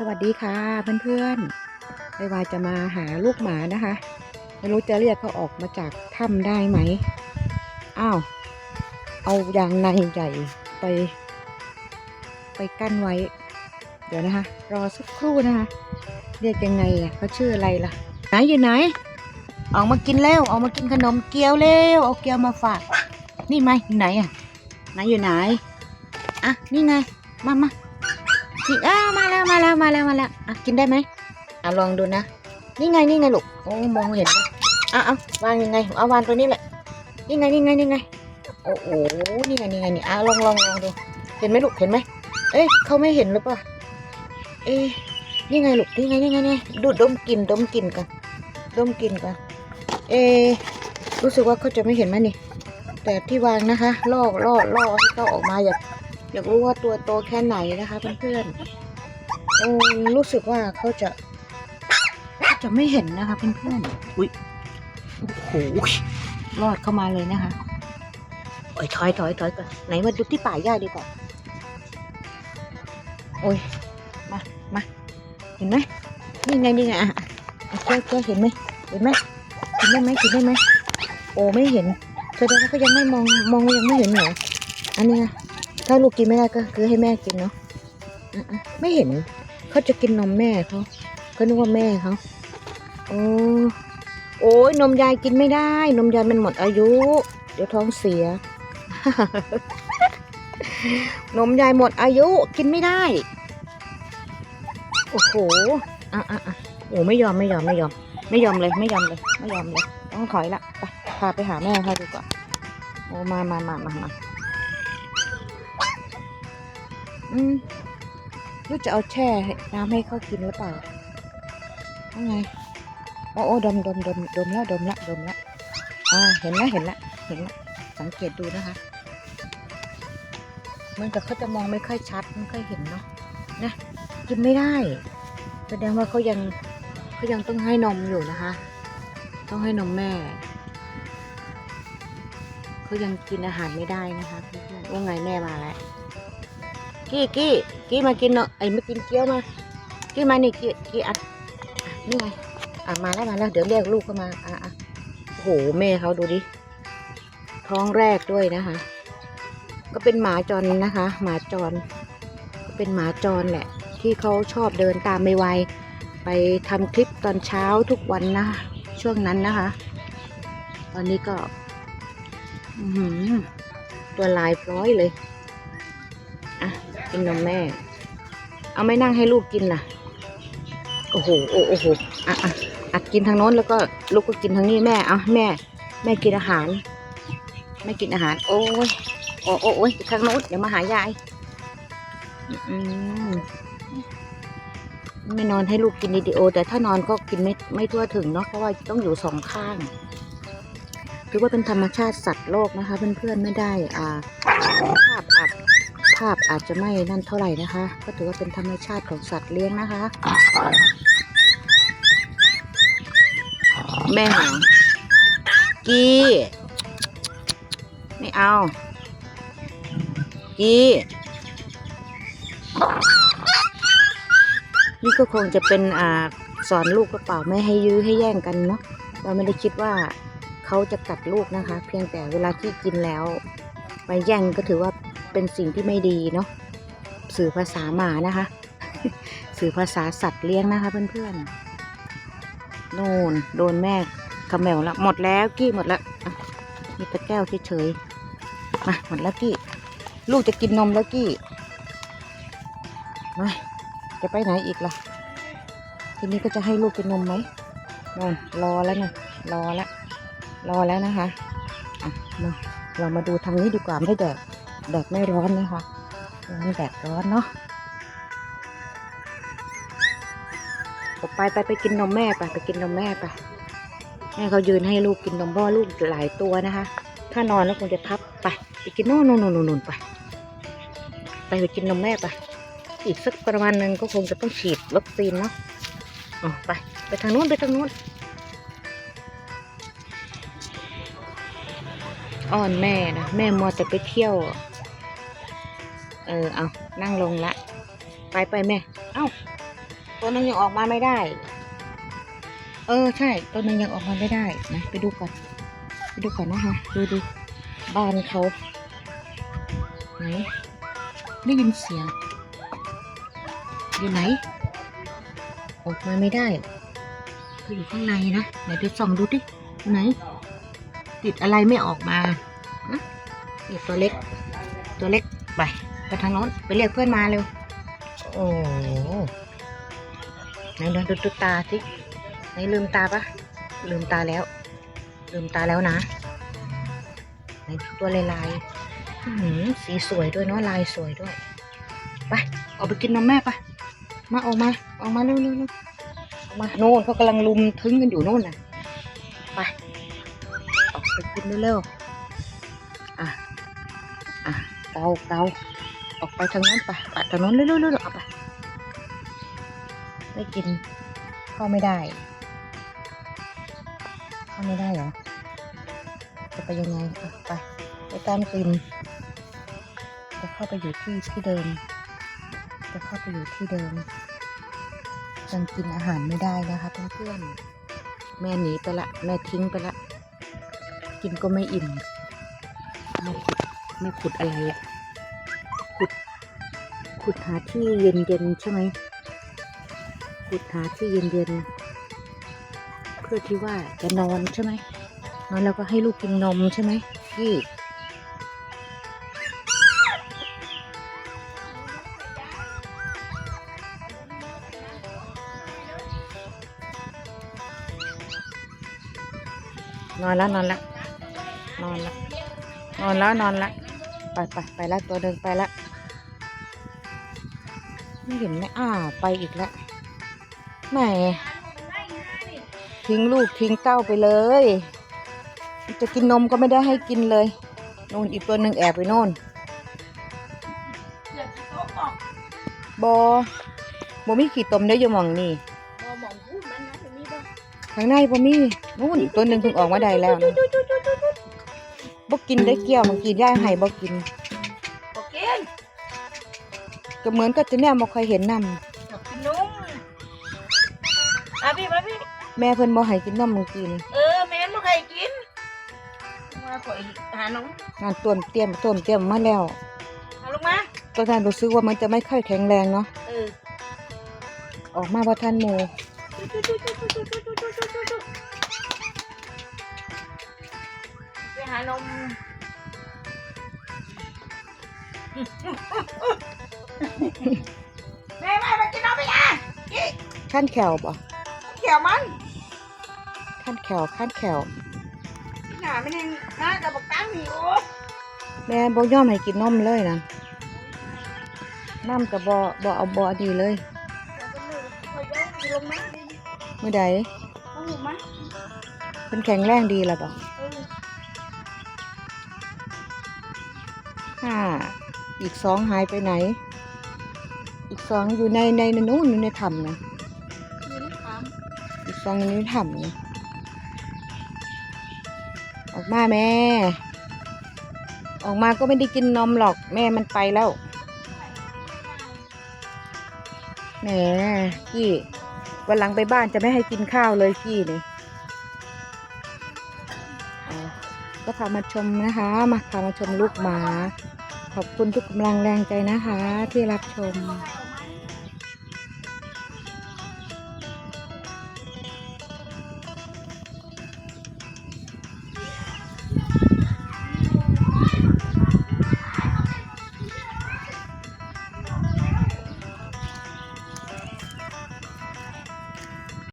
สวัสดีค่ะเพื่อนๆไม่ว่าจะมาหาลูกหมานะคะ ไม่รู้จะเรียกเขาออกมาจากถ้ำได้ไหม อ้าว เอายางในใหญ่ไป ไปกั้นไว้ เดี๋ยวนะคะ รอสักครู่นะคะ เรียกยังไงอะเขาชื่ออะไรล่ะ ไหนอยู่ไหน ออกมากินแล้ว ออกมากินขนมเกี๊ยวแล้วเอาเกี๊ยวมาฝาก นี่ไหมไหนอะ ไหนอยู่ไหน อะ นี่ไง มามา นี่อ้ามาแล้วมาแล้วมาแล้วมาแล้วอะกินได้ไหมอะลองดูนะ นี่ไงนี่ไงลูกโอ้มองเห็นไหมอะเอาวางยังไงเอาวางตัวนี้แหละ นี่ไงนี่ไงนี่ไงโอ้โหนี่ไงนี่ไงนี่อะลองลองลองดูเห็นไหมลูกเห็นไหมเอ้ยเขาไม่เห็นหรือเปล่าเอ๊ะนี่ไงลูกนี่ไงนี่ไงนี่ดูดดมกลิ่นดมกลิ่นกันดมกลิ่นกันเอะรู้สึกว่าเขาจะไม่เห็นไหมนี่แต่ที่วางนะคะล่อล่อล่อให้เขาออกมาอย่า อยากรู้ว่าตัวโตแค่ไหนนะคะเพื่อนๆโอ้รู้สึกว่าเขาจะเขาจะไม่เห็นนะคะเพื่อนๆอุ้ยโอ้โหรอดเข้ามาเลยนะคะโอ้ยถอยถอยถอยก่อนไหนมาดูที่ป่าหญ้าดีกว่าโอ้ยมามาเห็นไหมนี่ไงนี่ไงอะอะเจ้าเจ้าเห็นไหมเห็นไหมเห็นได้ไหมเห็นได้ไหมโอ้ไม่เห็นแสดงว่าเขายังไม่มองมองยังไม่เห็นเหรออันนี้ไง ถ้าลูกกินไม่ได้ก็คือให้แม่กินเนาะอะไม่เห็นเขาจะกินนมแม่เขาก็นึกว่าแม่เขาโอ้โอ้ยนมยายกินไม่ได้ นมยายมันหมดอายุ เดี๋ยวท้องเสีย นมยายหมดอายุกินไม่ได้ โอ้โหอะอะอะโอ้ไม่ยอมไม่ยอมไม่ยอม ไม่ยอมเลยไม่ยอมเลย ไม่ยอมเลย ต้องถอยละไปพาไปหาแม่เขาดีกว่าโอ้มามามามามา อืมลูกจะเอาแช่น้ำให้เขากินหรือเปล่าว่าไงโอ้โอ้ดมดมดมดมแล้วดมละดมละอ่าเห็นแล้วเห็นละเห็นละสังเกตดูนะคะเหมันกับเขาจะมองไม่ค่อยชัดไม่ค่อยเห็นเนาะนะกินไม่ได้ แสดงว่าเขายังเขายังต้องให้นมอยู่นะคะ ต้องให้นมแม่เขายังกินอาหารไม่ได้นะคะเพื่อนๆว่าไงแม่มาแล้ว กี้กี้กี้มากินเนาะไอ้มากินเกี๊ยวมากี้มานี่กี้กี้อัดนี่ไงอะมาแล้วมาแล้วเดี๋ยวเรียกลูกเข้ามาอะอะโอ้โหแม่เขาดูดิท้องแรกด้วยนะคะ ก็เป็นหมาจรนะคะ หมาจรก็เป็นหมาจรแหละ ที่เขาชอบเดินตามไม่ไวไปทำคลิปตอนเช้าทุกวันนะช่วงนั้นนะคะ ตอนนี้ก็ตัวลายพร้อยเลย กินนมแม่ เอาไม่นั่งให้ลูกกินล่ะ โอ้โห โอ้โอ้โหอะอะอัดกินทางโน้นแล้วก็ลูกก็กินทางนี้แม่ เอาแม่ แม่กินอาหารแม่กินอาหาร โอ้ยโอ้โอ้โอ้ยทางโน้นเดี๋ยวมาหายาย อืมไม่นอนให้ลูกกินวิดีโอ แต่ถ้านอนก็กินไม่ไม่ทั่วถึงเนาะเพราะว่าต้องอยู่สองข้างถือว่าเป็นธรรมชาติสัตว์โลกนะคะเพื่อนๆไม่ได้ อ่าภาพอาจ ภาพอาจจะไม่นั่นเท่าไหร่นะคะ ก็ถือว่าเป็นธรรมชาติของสัตว์เลี้ยงนะคะ แม่หรอกี้ไม่เอา กี้นี่ก็คงจะเป็นอ่าสอนลูกกระเป๋าไม่ให้ยื้อให้แย่งกันเนาะเราไม่ได้คิดว่าเขาจะกัดลูกนะคะ เพียงแต่เวลาที่กินแล้ว ไปแย่งก็ถือว่า เป็นสิ่งที่ไม่ดีเนาะสื่อภาษาหมานะคะ สื่อภาษาสัตว์เลี้ยงนะคะเพื่อนๆโน่นโดนแม่ขมแมวแล้วหมดแล้วกี้หมดแล้วอะมีต่แก้วเฉยๆมาหมดแล้วกี้ ลูกจะกินนมแล้วกี้มาจะไปไหนอีกล่ะ ทีนี้ก็จะให้ลูกกินนมไหมนอนรอแล้วนะรอแล้วรอแล้วนะคะอะมาเรามาดูทางนี้ดีกว่าไม่แดด แดดไม่ร้อนนะคะร้อนแดดร้อนเนาะไปไปไปกินนมแม่ไปไปกินนมแม่ไปแม่เขายืนให้ลูกกินนมเพราะว่าลูกหลายตัวนะคะ ถ้านอนแล้วคงจะทับไปไปกินโน่นโน่นโน่นโน่นไป ไปไปกินนมแม่ไปอีกสักประมาณหนึงก็คงจะต้องฉีดวัคซีนเนาะอ๋อไป ไปทางนู้นไปทางนู้นอ้อนแม่นะแม่มัวแต่ไปเที่ยว เออเอานั่งลงละ ไปไปแม่ เอ้า ตัวนึงยังออกมาไม่ได้ เออใช่ ตัวนึงยังออกมาไม่ได้นะไปดูก่อนไปดูก่อนนะคะดูดูบ้านเขาไหนได้ยินเสียง อยู่ไหน ออกมาไม่ได้อยู่ข้างในนะไหนไปส่องดูดิไหน ติดอะไรไม่ออกมาฮะนี่ตัวเล็ก ตัวเล็กไป ไปทางโน้นไปเรียกเพื่อนมาเร็ว โอ้โหไหนลองดูดูตาสิไหนลืมตาปะลืมตาแล้ว ลืมตาแล้วนะไหนตัวลายลายๆอื้อหือสีสวยด้วยเนาะลายสวยด้วย ไปออกไปกินนมแม่ไปมาออกมาออกมาเร็วเร็วเร็วออกมาโน่นเขากำลังลุมทึ้งกันอยู่โน่นน่ะไปออกไปกินเร็วๆอะอะเกาเกา ออกไปทางนั้นไปไปทางนั้นเรื่อยๆเรื่ออาไปไม่กินเข้าไม่ได้ เข้าไม่ได้เหรอ จะไปยังไงอะไปไปตามกลินจะเข้าไปอยู่ที่ที่เดิม จะเข้าไปอยู่ที่เดิมยังกินอาหารไม่ได้นะคะเพื่อนๆแม่หนีไปละแม่ทิ้งไปละ กินก็ไม่อิ่มไม่ขุดไม่ขุดอะไรอะ ขุด ขุดหาที่เย็นๆใช่ไหมขุดหาที่เย็นๆเพื่อที่ว่าจะนอนใช่ไหมนอนแล้วก็ให้ลูกกินนมใช่ไหมพี่นอนแล้วนอนแล้วนอนแล้วนอนแล้วนอนแล้วไปไปไปแล้วตัวเดินไปแล้ว ไม่เห็นไหมอ้าวไปอีกแล้วแหมทิ้งลูกทิ้งเต้าไปเลย จะกินนมก็ไม่ได้ให้กินเลยโน่นอีกตัวหนึ่งแอบไปโน่นบอบมีขี่ตมได้อยู่หมองนี่ข้างในบอมีนู่นอีกตัวหนึ่งเพิ่งออกมาได้แล้วนะบอกกินได้เกี่ยวมันกินย่ายให้บอกกินโอเค ก็เหมือนก็จะแน่บ่เคยเห็นนำอยากกินนมอะพี่มาพี่แม่เพิ่นบ่ให้กินนมมึงกิน เออแม่ไม่เคยกินมาขอยหาน้องงานต้นเตรียมต้นเตรียมมาแล้วเอาลงมาตอนนั้นรู้สึกว่ามันจะไม่ค่อยแข็งแรงเนาะเออออกมาว่าท่านหมูไปหานม แม่ไม่มากินนมไปอะขั้นแขวบ่เขียวมันขั้นแขวขั้นแขวหนาไม่ได้นะแต่บอกตั้งหิวแม่บ่ยอมให้กินนมเลยนะน้ำกับบ่บ่เอาบ่ดีเลยลงมาเมื่อใดเอาหูมาเพิ่นแข็งแรงดีแล้วบ่เออห้าอีกสองหายไปไหนอีก สองอยู่ในในในนู้นอยู่ในถ้ำนะยืนถามอีกสองอยู่ในถ้ำนะออกมาแม่ ออกมาก็ไม่ได้กินนมหรอกแม่มันไปแล้วแหมพี่วันหลังไปบ้านจะไม่ให้กินข้าวเลยพี่นี่อ่าก็พามาชมนะคะ มาพามาชมลูกหมา ขอบคุณทุกกำลังแรงใจนะคะ ที่รับชม